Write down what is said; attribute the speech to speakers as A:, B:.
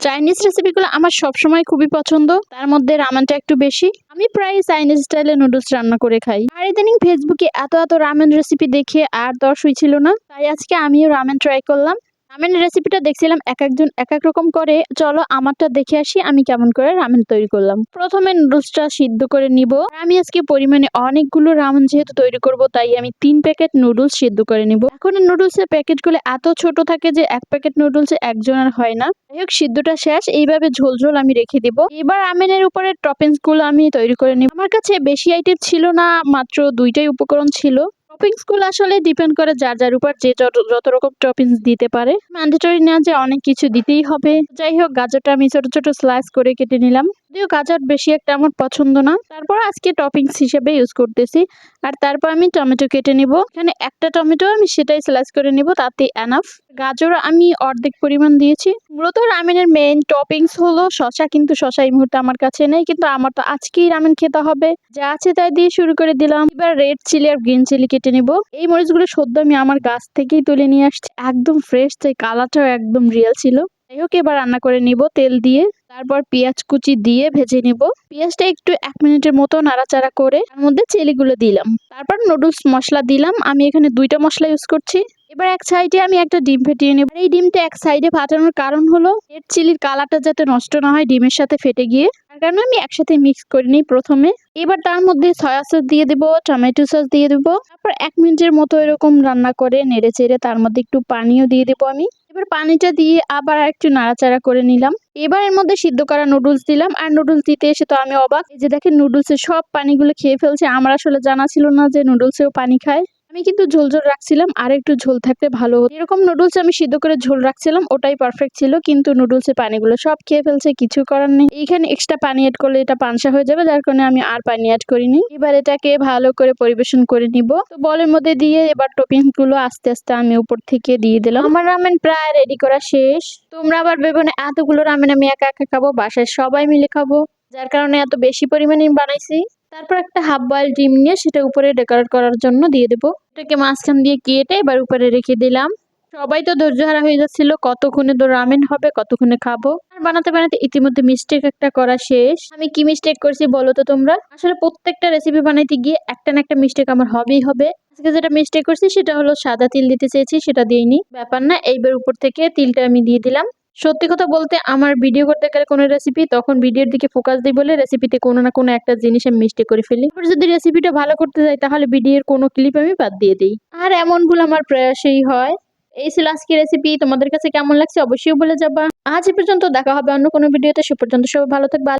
A: Chinese রেসিপিগুলো আমার সবসময় খুবই পছন্দ। তার মধ্যে রামেনটা একটু বেশি। আমি প্রায় চাইনিজ স্টাইলে নুডলস রান্না করে খাই। আর ইদানিং ফেসবুকে এত এত রামেন রেসিপি দেখে আর দশ ছিল না। তাই আজকে আমিও রামেন ট্রাই করলাম। রামেন রেসিপিটা দেখছিলাম এক একজন এক এক রকম করে। চলো আমারটা দেখে আসি, আমি কেমন করে রামেন তৈরি করলাম। প্রথমে নুডলসটা সিদ্ধ করে নিব। আমি আজকে পরিমাণে অনেকগুলো রামেন যেহেতু তৈরি করব, তাই আমি তিন প্যাকেট নুডলস সিদ্ধ করে নিব। এখন নুডলসের প্যাকেটগুলো এত ছোট থাকে যে এক প্যাকেট নুডলসে একজনের হয় না। যাই হোক, সিদ্ধটা শেষ। এইভাবে ঝোল ঝোল আমি রেখে দিব। এবার রামেনের উপরে টপিংসগুলো আমি তৈরি করে নিব। আমার কাছে বেশি আইটেম ছিল না, মাত্র দুইটাই উপকরণ ছিল। টপিংসগুলো আসলে ডিপেন্ড করে যার যার উপর যে যত রকম টপিংস দিতে পারে। ম্যান্ডেটরি না যে অনেক কিছু দিতেই হবে। যাই হোক, গাজরটা আমি ছোট ছোট স্লাইস করে কেটে নিলাম। যদিও গাজর বেশি একটা আমার পছন্দ না। তারপর আজকে টপিংস হিসেবে ইউজ করতেছি। আর তারপর আমি টমেটো কেটে নিব। এখানে একটা টমেটো আমি সেটাই স্লাইস করে নিব, তাতে এনাফ গাজর আমি অর্ধেক পরিমাণ দিয়েছি। মূলত রামেনের মেইন টপিংস হলো শশা কিন্তু শশা এই মুহূর্তে আমার কাছে নেই। কিন্তু আমার তো আজকেই রামেন খেতে হবে। যা আছে তাই দিয়ে শুরু করে দিলাম। এবার রেড চিলি আর গ্রিন চিলি কেটে নিব। এই মরিচগুলো সদ্য আমি আমার গাছ থেকেই তুলে নিয়ে আসছি। একদম ফ্রেশ তাই কালারটাও একদম রিয়েল ছিল। যাই হোক, এবার রান্না করে নিব তেল দিয়ে। তারপর পেঁয়াজ কুচি দিয়ে ভেজে নিব। পেঁয়াজটা একটু এক মিনিটের মতো নাড়াচাড়া করে তার মধ্যে চেলিগুলো দিলাম। তারপর নুডলস মশলা দিলাম। আমি এখানে দুইটা মশলা ইউজ করছি। এবার এক সাইডে আমি একটা ডিম ফেটিয়ে নেব। এই ডিমটা এক সাইডে ফাটানোর কারণ হলো রেড চিলির কালারটা যাতে নষ্ট না হয় ডিমের সাথে ফেটে গিয়ে। তার আমি একসাথে মিক্স করে নিই প্রথমে। এবার তার মধ্যে সয়া সস দিয়ে দেবো টমেটো সস দিয়ে দেবো। তারপর এক মিনিটের মতো এরকম রান্না করে নেড়ে চেড়ে তার মধ্যে একটু পানিও দিয়ে দেবো আমি। এবার পানিটা দিয়ে আবার একটু নাড়াচাড়া করে নিলাম। এবার এর মধ্যে সিদ্ধ করা নুডলস দিলাম। আর নুডলস দিতে এসে তো আমি অবাক। এই যে দেখেন নুডলসের সব পানিগুলো খেয়ে ফেলছে। আমার আসলে জানা ছিল না যে নুডলসেও পানি খায়। আমি কিন্তু ঝোল ঝোল রাখছিলাম, আর একটু ঝোল থাকতে ভালো এরকম নুডলস আমি সিদ্ধ করে ঝোল রাখছিলাম, ওটাই পারফেক্ট ছিল, কিন্তু নুডলসের পানিগুলো সব খেয়ে ফেলছে, কিছু করার নেই। এইখানে এক্সট্রা পানি অ্যাড করলে এটা পানসা হয়ে যাবে, যার কারণে আমি আর পানি অ্যাড করিনি। এবার এটাকে ভালো করে পরিবেশন করে নিব। তো বলের মধ্যে দিয়ে এবার টপিংগুলো আস্তে আস্তে আমি উপর থেকে দিয়ে দিলাম। আমার রামেন প্রায় রেডি করা শেষ। তোমরা আবার ভেবো এতগুলো রামেন আমি একা একা খাব, বাসায় সবাই মিলে খাব, যার কারণে এত বেশি পরিমাণে বানাইছি। তারপর একটা হাফ বয়েল ডিম নিয়ে সেটা উপরে ডেকোরেট করার জন্য দিয়ে দেবো। এটাকে মাঝখান দিয়ে কেটে এবার উপরে রেখে দিলাম। সবাই তো ধৈর্য হারা হয়ে যাচ্ছিল, কতক্ষণে তো রামেন হবে, কতক্ষণে খাব। আর বানাতে বানাতে ইতিমধ্যে মিস্টেক একটা করা শেষ। আমি কি মিস্টেক করছি বলো তো তোমরা? আসলে প্রত্যেকটা রেসিপি বানাইতে গিয়ে একটা না একটা মিস্টেক আমার হবেই হবে। আজকে যেটা মিস্টেক করছি সেটা হলো সাদা তিল দিতে চেয়েছি, সেটা দিইনি। ব্যাপার না, এইবার উপর থেকে তিলটা আমি দিয়ে দিলাম। সত্যি কথা বলতে আমার ভিডিও করতে গেলে কোনো রেসিপি তখন ভিডিওর দিকে ফোকাস দিই বলে রেসিপিতে কোনো না কোনো একটা জিনিস আমি মিস্টেক করে ফেলি। এবার যদি রেসিপিটা ভালো করতে যাই তাহলে ভিডিওর কোনো ক্লিপ আমি বাদ দিয়ে দিই। আর এমন ভুল আমার প্রয়াসেই হয়। এই ছিল আজকে রেসিপি তোমাদের কাছে কেমন লাগছে অবশ্যই বলে যাবা। আজ এ পর্যন্ত দেখা হবে অন্য কোনো ভিডিওতে সে পর্যন্ত সবাই ভালো থাকবে।